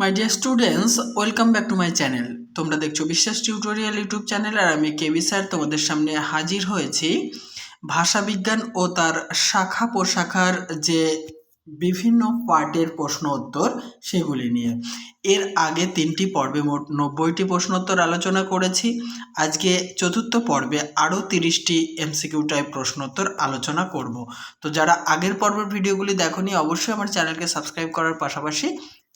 My dear students welcome back to my channel তোমরা দেখছ বিশ্বাস টিউটোরিয়াল ইউটিউব চ্যানেল আর আমি কেবি স্যার তোমাদের সামনে হাজির হয়েছি। ভাষাবিজ্ঞান ও তার শাখা প্রশাখার যে বিভিন্ন পার্টের প্রশ্ন উত্তর সেগুলি নিয়ে। এর আগে তিনটি পর্বে মোট নব্বইটি প্রশ্নোত্তর আলোচনা করেছি। আজকে চতুর্থ পর্বে আরও তিরিশটি এমসিকিউ টাইপ প্রশ্নোত্তর আলোচনা করব। তো যারা আগের পর্বের ভিডিওগুলি দেখোনি, অবশ্যই আমার চ্যানেলকে সাবস্ক্রাইব করার পাশাপাশি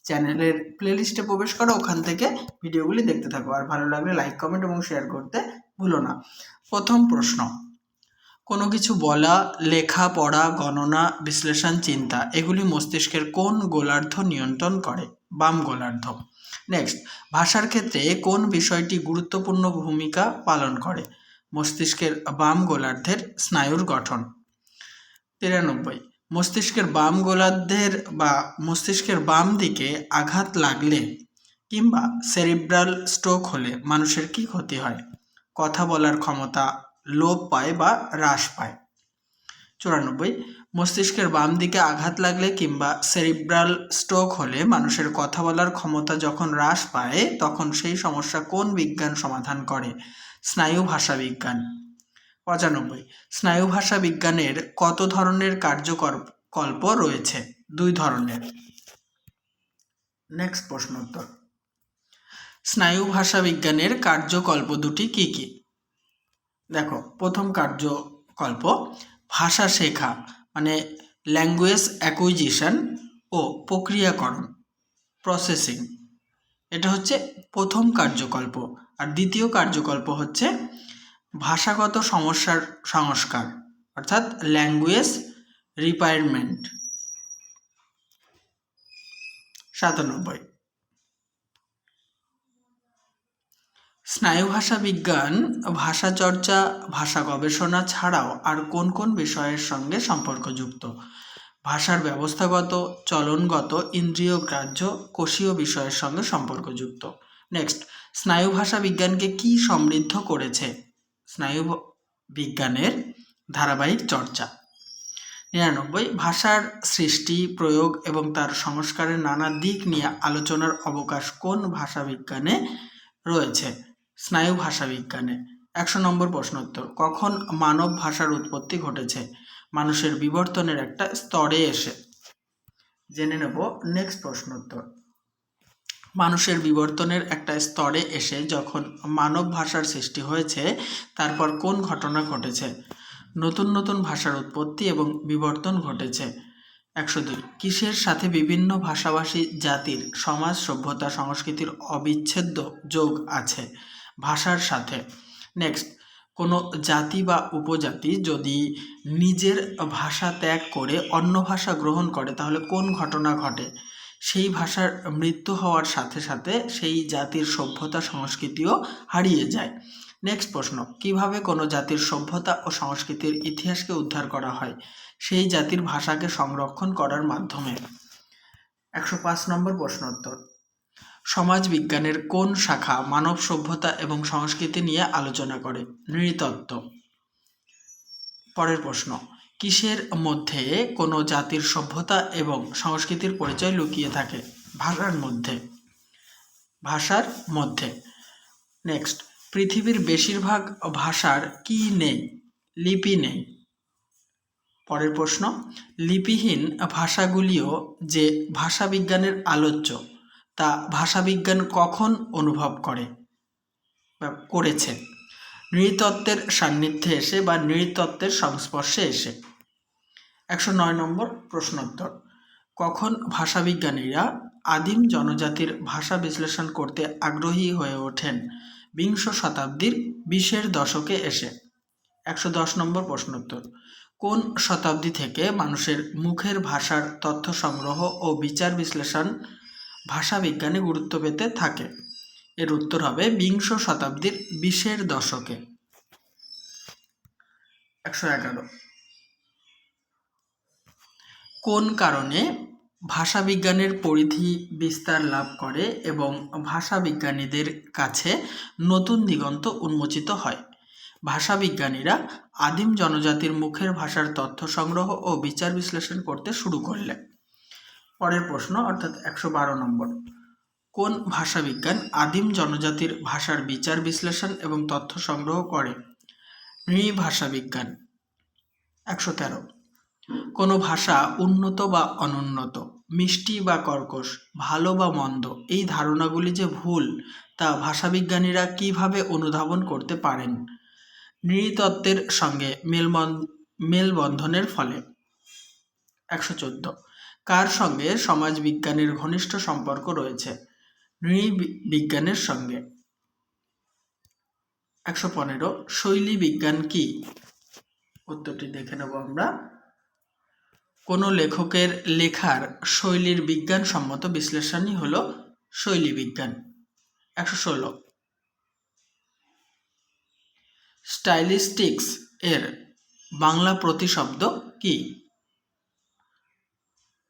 চ্যানেলের প্লেলিস্টে প্রবেশ করো, ওখান থেকে ভিডিওগুলি দেখতে থাকো। আর ভালো লাগলে লাইক কমেন্ট এবং শেয়ার করতে ভুলো না। প্রথম প্রশ্ন, কোনো কিছু বলা, লেখা, পড়া, গণনা, বিশ্লেষণ, চিন্তা, এগুলি মস্তিষ্কের কোন গোলার্ধ নিয়ন্ত্রণ করে? বাম গোলার্ধ। নেক্সট ভাষার ক্ষেত্রে কোন বিষয়টি গুরুত্বপূর্ণ ভূমিকা পালন করে? মস্তিষ্কের বাম গোলার্ধের স্নায়ুর গঠন। তিরানব্বই মস্তিষ্কের বাম গোলার্ধের বা মস্তিষ্কের বাম দিকে আঘাত লাগলে কিংবা সেরিব্রাল স্ট্রোক হলে মানুষের কি ক্ষতি হয়? কথা বলার ক্ষমতা লোপ পায় বা হ্রাস পায়। চুরানব্বই, মস্তিষ্কের বাম দিকে আঘাত লাগলে কিংবা সেরিব্রাল স্ট্রোক হলে মানুষের কথা বলার ক্ষমতা যখন হ্রাস পায়, তখন সেই সমস্যা কোন বিজ্ঞান সমাধান করে? স্নায়ু ভাষা বিজ্ঞান। পঁচানব্বই। স্নায়ু ভাষা বিজ্ঞানের কত ধরনের কার্যকল্প রয়েছে? দুই ধরনের। নেক্সট প্রশ্ন উত্তর। স্নায়ু ভাষা বিজ্ঞানের কার্যকল্প দুটি কি কি? দেখো, প্রথম কার্যকল্প ভাষা শেখা মানে ল্যাঙ্গুয়েজ অ্যাকুইজিশন ও প্রক্রিয়াকরণ প্রসেসিং এটা হচ্ছে প্রথম কার্যকল্প। আর দ্বিতীয় কার্যকল্প হচ্ছে ভাষাগত সমস্যার সংস্কার, অর্থাৎ ল্যাঙ্গুয়েজ রিপায়ারমেন্ট সাতানব্বই। স্নায়ু ভাষা বিজ্ঞান, ভাষা চর্চা, ভাষা গবেষণা ছাড়াও আর কোন কোন বিষয়ের সঙ্গে সম্পর্কযুক্ত? ভাষার ব্যবস্থাগত, চলনগত, ইন্দ্রিয় গ্রাহ্য, কোষীয় বিষয়ের সঙ্গে সম্পর্কযুক্ত। নেক্সট স্নায়ু ভাষা বিজ্ঞানকে কি সমৃদ্ধ করেছে? স্নায়ু বিজ্ঞানের ধারাবাহিক চর্চা। নিরানব্বই, ভাষার সৃষ্টি, প্রয়োগ এবং তার সংস্কারের নানা দিক নিয়ে আলোচনার অবকাশ কোন ভাষা বিজ্ঞানে রয়েছে? স্নায়ু ভাষা বিজ্ঞানে একশো নম্বর প্রশ্নোত্তর, কখন মানব ভাষার উৎপত্তি ঘটেছে? মানুষের বিবর্তনের একটা স্তরে এসে। জেনে নেব, নেক্সট প্রশ্নোত্তর। মানুষের বিবর্তনের একটা স্তরে এসে যখন মানব ভাষার সৃষ্টি হয়েছে, তারপর কোন ঘটনা ঘটেছে? নতুন নতুন ভাষার উৎপত্তি এবং বিবর্তন ঘটেছে। একশো দুই। কিসের সাথে বিভিন্ন ভাষাভাষী জাতির সমাজ, সভ্যতা, সংস্কৃতির অবিচ্ছেদ্য যোগ আছে ভাষার সাথে? নেক্সট। কোনো জাতি বা উপজাতি যদি নিজের ভাষা ত্যাগ করে অন্য ভাষা গ্রহণ করে, তাহলে কোন ঘটনা ঘটে? সেই ভাষার মৃত্যু হওয়ার সাথে সাথে সেই জাতির সভ্যতা সংস্কৃতিও হারিয়ে যায়। নেক্সট প্রশ্ন, কীভাবে কোনো জাতির সভ্যতা ও সংস্কৃতির ইতিহাসকে উদ্ধার করা হয়? সেই জাতির ভাষাকে সংরক্ষণ করার মাধ্যমে। একশো পাঁচ নম্বর প্রশ্ন উত্তর। সমাজ বিজ্ঞানের কোন শাখা মানব সভ্যতা এবং সংস্কৃতি নিয়ে আলোচনা করে? নৃতত্ত্ব। পরের প্রশ্ন কিসের মধ্যে কোনো জাতির সভ্যতা এবং সংস্কৃতির পরিচয় লুকিয়ে থাকে? ভাষার মধ্যে। ভাষার মধ্যে। নেক্সট পৃথিবীর বেশিরভাগ ভাষার কি নেই? লিপি নেই। পরের প্রশ্ন, লিপিহীন ভাষাগুলিও যে ভাষাবিজ্ঞানের আলোচ্য, তা ভাষাবিজ্ঞান কখন অনুভব করে? করেছে? নৃতত্ত্বের সান্নিধ্যে এসে বা নৃতত্ত্বের সংস্পর্শে এসে। একশো নয় নম্বর প্রশ্নোত্তর। কখন ভাষাবিজ্ঞানীরা আদিম জনজাতির ভাষা বিশ্লেষণ করতে আগ্রহী হয়ে ওঠেন? বিংশ শতাব্দীর বিশের দশকে এসে। একশো দশ নম্বর প্রশ্নোত্তর। কোন শতাব্দী থেকে মানুষের মুখের ভাষার তথ্য সংগ্রহ ও বিচার বিশ্লেষণ ভাষা বিজ্ঞানে গুরুত্ব পেতে থাকে? এর উত্তর হবে বিংশ শতাব্দীর বিশের দশকে। একশো এগারো। কোন কারণে ভাষা বিজ্ঞানের পরিধি বিস্তার লাভ করে এবং ভাষা বিজ্ঞানীদের কাছে নতুন দিগন্ত উন্মোচিত হয়? ভাষা বিজ্ঞানীরা আদিম জনজাতির মুখের ভাষার তথ্য সংগ্রহ ও বিচার বিশ্লেষণ করতে শুরু করলেন। পরের প্রশ্ন, অর্থাৎ একশো বারো নম্বর। কোন ভাষাবিজ্ঞান আদিম জনজাতির ভাষার বিচার বিশ্লেষণ এবং তথ্য সংগ্রহ করে? নৃভাষাবিজ্ঞান। একশো তেরো। কোনো ভাষা উন্নত বা অনুন্নত, মিষ্টি বা কর্কশ, ভালো বা মন্দ, এই ধারণাগুলি যে ভুল, তা ভাষাবিজ্ঞানীরা কীভাবে অনুধাবন করতে পারেন? নৃতত্ত্বের সঙ্গে মেলবন, মেলবন্ধনের ফলে। একশো চোদ্দ। কার সঙ্গে সমাজবিজ্ঞানের ঘনিষ্ঠ সম্পর্ক রয়েছে? নৃবিজ্ঞানের সঙ্গে। একশো পনেরো। শৈলী বিজ্ঞান কি? উত্তরটি দেখে নেব আমরা। কোনো লেখকের লেখার শৈলীর বিজ্ঞানসম্মত বিশ্লেষণই হল শৈলী বিজ্ঞান। একশো ষোলো। স্টাইলিস্টিক্স এর বাংলা প্রতিশব্দ কি?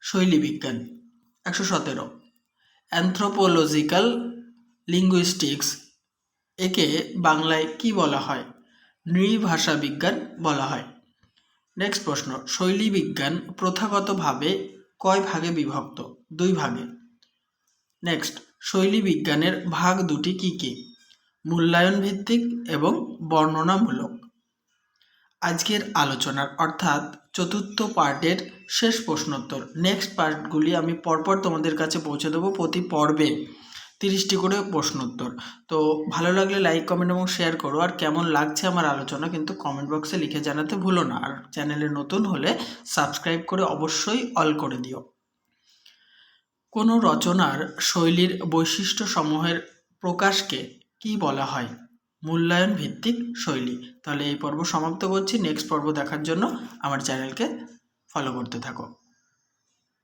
শৈলী বিজ্ঞান। একশো সতেরো। অ্যান্থ্রোপোলজিক্যাল লিঙ্গুইস্টিক্স একে বাংলায় কি বলা হয়? নৃভাষা বিজ্ঞান বলা হয়। নেক্সট প্রশ্ন শৈলী বিজ্ঞান প্রথাগতভাবে কয় ভাগে বিভক্ত? দুই ভাগে। নেক্সট শৈলী বিজ্ঞানের ভাগ দুটি কি কি? মূল্যায়ন ভিত্তিক এবং বর্ণনামূলক। আজকের আলোচনার অর্থাৎ চতুর্থ পার্টের শেষ প্রশ্নোত্তর। নেক্সট পার্টগুলি আমি পরপর তোমাদের কাছে পৌঁছে দেবো প্রতি পর্বে। তিরিশটি করে প্রশ্নোত্তর তো ভালো লাগলে লাইক কমেন্ট এবং শেয়ার করো। আর কেমন লাগছে আমার আলোচনা কিন্তু কমেন্ট বক্সে লিখে জানাতে ভুলো না। আর চ্যানেলে নতুন হলে সাবস্ক্রাইব করে অবশ্যই অল করে দিও। কোনো রচনার শৈলীর বৈশিষ্ট্য সমূহের প্রকাশকে কি বলা হয়? মূল্যায়ন ভিত্তিক শৈলী। তাহলে এই পর্ব সমাপ্ত করছি। নেক্সট পর্ব দেখার জন্য আমার চ্যানেলকে ফলো করতে থাকো।